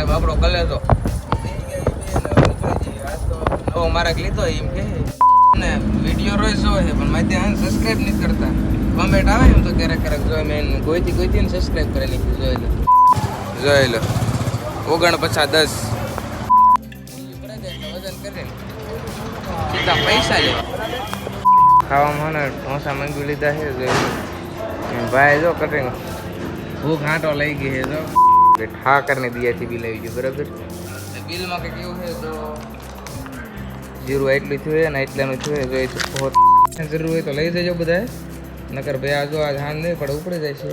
સાહેબ, આપણો કલેજો. નવો મારા લીધો એમ કે, ને વીડિયો રોજ જોવે પણ મારે ત્યાં સબસ્ક્રાઇબ નથી કરતા. કોમેન્ટ આવે એમ તો ક્યારેક ક્યારેક જોઈ મેં કોઈથી કોઈથી ને સબસ્ક્રાઇબ કરી નાખી જોઈ લો. જોઈ લો. ઓગણ પચાસ દસ. વજન કરીને સીધા પૈસા લે. ખાવામાં ઢોસા માંગી લીધા છે, જોઈ લો. ભાઈ જો કટિંગ. ભૂખ હાંટો લઈ ગઈ છે, જો. ઠાકરને દિયાથી બિલ આવી ગયું બરાબર? બિલમાં કંઈક એવું છે તો જીરું એટલું થયું ને એટલાનું થયું જો એ તો જરૂર હોય તો લઈ જજો બધા નકર ભાઈ આ જો આ હાન નહીં પડે ઉપડી જાય છે.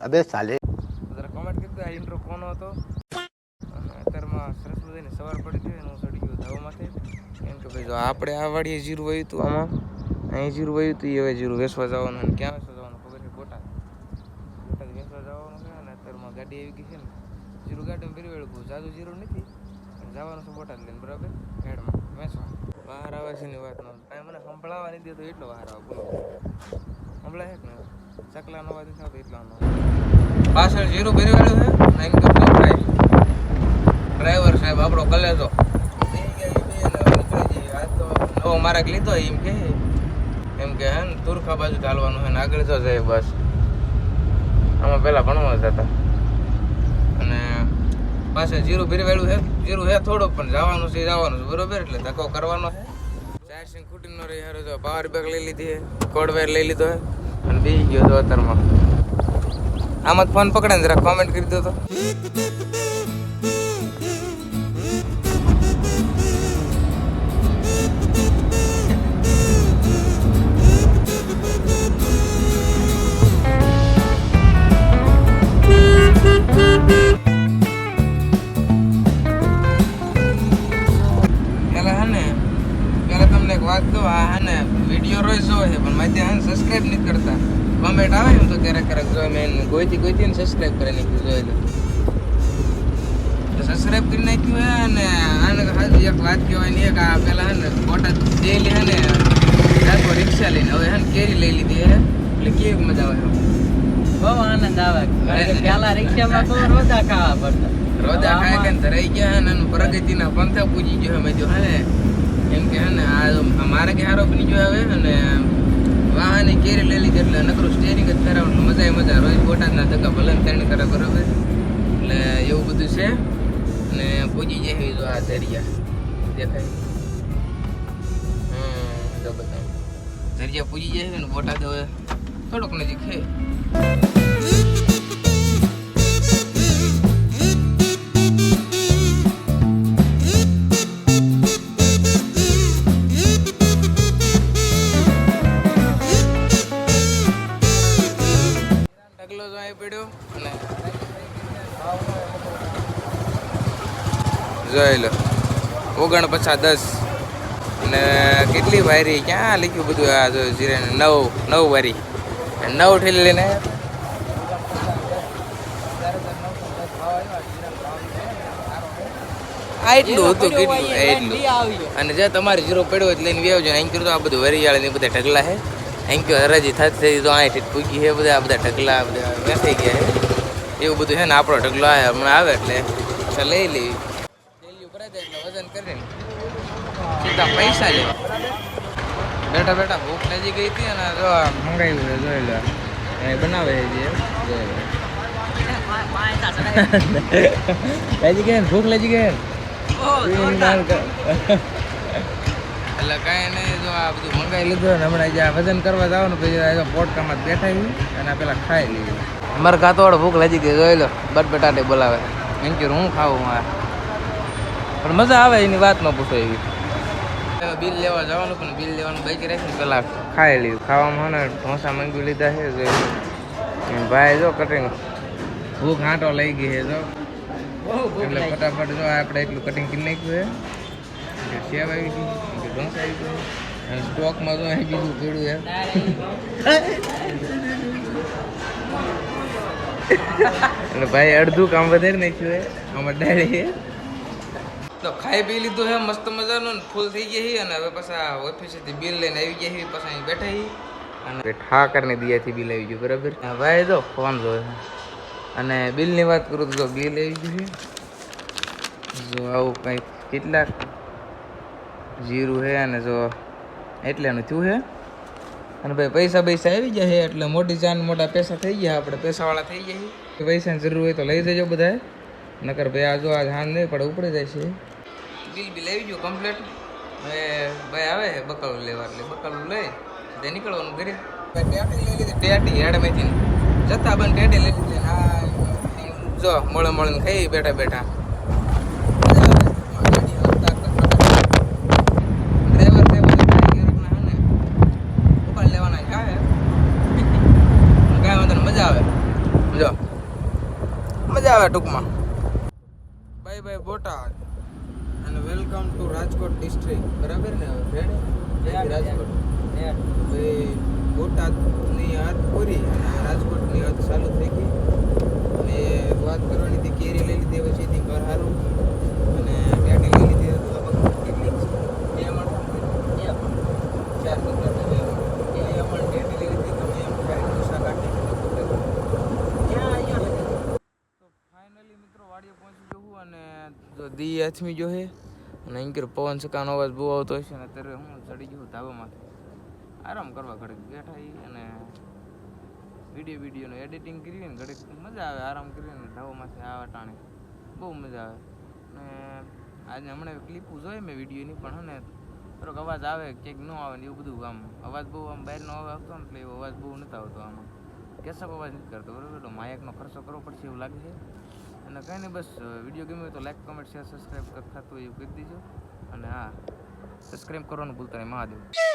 અબે સાલે. જરા કોમેન્ટ કરી દો આ ઇન્ટ્રો કોનો હતો? અને અત્યારમાં સરસ મજાની સવાર પડી ગઈ હું ચડી ગયો ધાબામાંથી કેમ કે ભાઈ જો આપણે આ વાડીએ જીરું વયું હતું આમાં. અહીં જીરું વયું હતું હવે જીરું વેસવા જવાનું અને ક્યાં વેસવા જવાનું ખબર છે? બોટાદ. બોટાદ વેસવા જવાનું છે અને અત્યારમાં ગાડી આવી ગઈ છે ને. જીરું ગાડીમાં ફેરવી વળગું જાદુ જીરું નથી. પણ જવાનું છે બોટાદ લઈને, બરાબર? હેડમાં, વેસવા. બહાર આવે છે ની વાત ન કાંઈ મને સંભળાવા નહીં દેતો, એટલો બહાર આવે બોલો. સંભળાય છે ને ચકલા નથી આવતો એટલો આનો પાછળ જીરું ભરી વાળું છે નાઈન તો ડ્રાઈવર સાહેબ, આપણો કલેજો. નવો માર્ગ લીધો, એમ કે. એમ કે હે ને, તુરખા બાજુ ચાલવાનું છે ને, આગળ તો જાય બસ. આમાં પહેલાં ભણવા જતા. અને પાસે જીરું ભરી હે, જીરું છે થોડુંક, પણ જવાનું છે જવાનું છે, બરોબર? એટલે ધક્કો કરવાનો છે. ચાર્જિંગ ખૂટી નો રહી, હારો જો પાવર બેગ લઈ લીધી છે કોડવેર લઈ લીધો છે અને બીજી ગયો હતો અત્યારમાં. આમાં ફોન પકડે ને, જરા કોમેન્ટ કરી દો તો. હે વીડિયો રોજ જોવે છે પણ મારે આને સબસ્ક્રાઇબ નથી કરતા. કોમેન્ટ આવે એમ તો ક્યારેક ક્યારેક જોઈ મેં કોઈથી કોઈથી ને સબસ્ક્રાઇબ કરી નાખ્યું જોઈ લો. સબસ્ક્રાઇબ કરી નાખ્યું હે અને આને હાજી એક વાત કહેવાય નહીં કે આ પેલા હે ને બોટાદ જેલી હે ને રાખો રિક્ષા લઈને. હવે હે ને કેરી લઈ લીધી હે. એટલે કેવી મજા આવે બહુ આનંદ આવે. રિક્ષામાં તો રોજા ખાવા પડતા. રોજા ખાય કે ધરાઈ ગયા અને પ્રગતિના પંથા પૂજી ગયો હે. મેં જો હે એમ કે ને આ મારે કે હારો બની ગયો હવે અને વાહનની કેરી લઈ લીધી એટલે નકરું સ્ટેરિંગ જ ફેરવવાનું મજા મજા રોજ બોટાદના ધક્કા ભલે ત્રણ કરે બરોબર. એટલે એવું બધું છે. અને પૂજી જાય જો આ દરિયા. દેખાય. હમ, જો બધા દરિયા પૂજી જાય ને બોટાદ હવે થોડોક નજીક છે. જોઈ લો. ઓગણ દસ. અને કેટલી વાયરી? ક્યાં લખ્યું બધું આ જો જીરે નવ નવ વારી નવ ઠેલી લઈને? આટલું હતું કેટલું? એટલું. અને જે તમારે જીરો પડ્યો એટલે લઈને વ્યાવજો. અહીં તો આ બધું વરિયાળ ને બધા ઢગલા છે. અહીં હરાજી થતી તો અહીં પૂકી છે. બધા આ બધા ઢગલા બધા વેચાઈ ગયા છે. એવું બધું છે ને આપણો ઢગલો આવે હમણાં આવે એટલે લઈ લેવી થેલીઓ ભરાઈ જાય એટલે વજન કરીને. સીધા પૈસા લે. બેઠા બેઠા ભૂખ લાગી ગઈ હતી અને જો આ મંગાવ્યું છે જોઈ લો. એ બનાવે છે લાગી ગયા ભૂખ લાગી ગયા એટલે કાંઈ નહીં જો આ બધું મંગાવી લીધું ને હમણાં જે આ વજન કરવા જવાનું પછી પોટકામાં બેઠા અને આ પેલા ખાઈ લીધું અમારે કાતોવાળો ભૂખ લાગી ગઈ જોઈ લો બટ બટાટે બોલાવે. એમ કે હું ખાવું આ. પણ મજા આવે એની વાત ન પૂછો એવી. બિલ લેવા જવાનું પણ બિલ લેવાનું બાકી રાખીને પેલા ખાઈ લીધું ખાવામાં ને ઢોસા મંગી લીધા છે જોઈ. ભાઈ જો કટિંગ ભૂખ હાંટો લઈ ગઈ છે જો. એટલે ફટાફટ જો આપણે એટલું કટિંગ કરી નાખ્યું છે. સેવ આવી ગઈ ઢોસા આવી ગયું સ્ટોકમાં જો અહીં બીજું પડ્યું છે. અને ભાઈ અડધું કામ વધારે નાખ્યું છે અમારે ડાળી તો ખાઈ પી લીધું હે મસ્ત મજાનું ને ફૂલ થઈ ગઈ હી અને હવે પાછા ઓફિસેથી બિલ લઈને આવી ગયા હી પાછા અહીં બેઠા છીએ અને ઠાકરની દિયાથી બિલ આવી ગયું બરાબર? ભાઈ જો ફોન છે અને બિલની વાત કરું તો બિલ આવી ગયું છે જો આવું કંઈક કેટલાક જીરું છે અને જો એટલાનું થયું છે અને ભાઈ પૈસા પૈસા આવી ગયા છે એટલે મોટી જાન મોટા પૈસા થઈ ગયા આપણે પૈસાવાળા થઈ જાય પૈસાની જરૂર હોય તો લઈ દેજો બધાએ નકર ભાઈ આ જો આજ હાન નહીં પડે ઉપડે જાય છે. બિલ બિલ આવી ગયું કમ્પ્લેટ હવે ભાઈ આવે છે બકાલું લેવા એટલે બકાલું લઈ તે નીકળવાનું ઘરે. ટેટી લઈ લીધી. ટેટી હેડમેથી. જથ્થા બંધ ટેટી લઈ લીધી હા જો મળે મળે ખાઈ બેઠા બેઠા ડ્રાઈવર તે બધું કારીગરના હે ને ઉપાડ લેવાના છે આવે કાંઈ વાંધો નહીં મજા આવે જો મજા આવે ટૂંકમાં. Bye bye Botad. અને વેલકમ ટુ રાજકોટ ડિસ્ટ્રિક્ટ બરાબર ને ફ્રેન્ડ રાજકોટ. ભાઈ બોટાદની હાથ પૂરી અને રાજકોટની હાથ ચાલુ થઈ ગઈ. અને વાત કરવાની હતી કેરી લઈ લીધી પછી થી ઘર સારું અને ટેટી લઈ લીધી તો લગભગ કેટલી બે મણ ચાર કપડાં બે એ પણ ટેટી લઈ લીધી તમે એમ ખાઈ ગુસ્સા કાઢી તો ફાઇનલી મિત્રો વાડીએ પહોંચી જવું અને દી હાથમી જો હે. અને અહીં પવન સકાનો અવાજ બહુ આવતો હશે ને અત્યારે હું ચડી ગયો ધાબામાંથી. આરામ કરવા ઘડીક બેઠા અને વીડિયો વિડીયોનું એડિટિંગ કરીને ઘડીક મજા આવે, આરામ કરીને ધાબામાંથી આવા ટાણે બહુ મજા આવે. અને આજે હમણાં ક્લિપો જોઈએ મેં વિડીયોની પણ હને થોડોક અવાજ આવે, ક્યાંક ન આવે ને એવું બધું આમ. અવાજ બહુ આમ બહારનો અવાજ આવતો ને એટલે એવો અવાજ બહુ નથી આવતો આમાં. કેસક અવાજ નથી કરતો, બરાબર? માયકનો ખર્ચો કરવો પડશે એવું લાગે છે. અને કંઈ નહીં, બસ વીડિયો ગમ્યો તો લાઈક કમેન્ટ શેર સબસ્ક્રાઈબ થતું એવું કરી દીજો. અને હા સબસ્ક્રાઈબ કરવાનું ભૂલતા નહીં, મહાદેવ.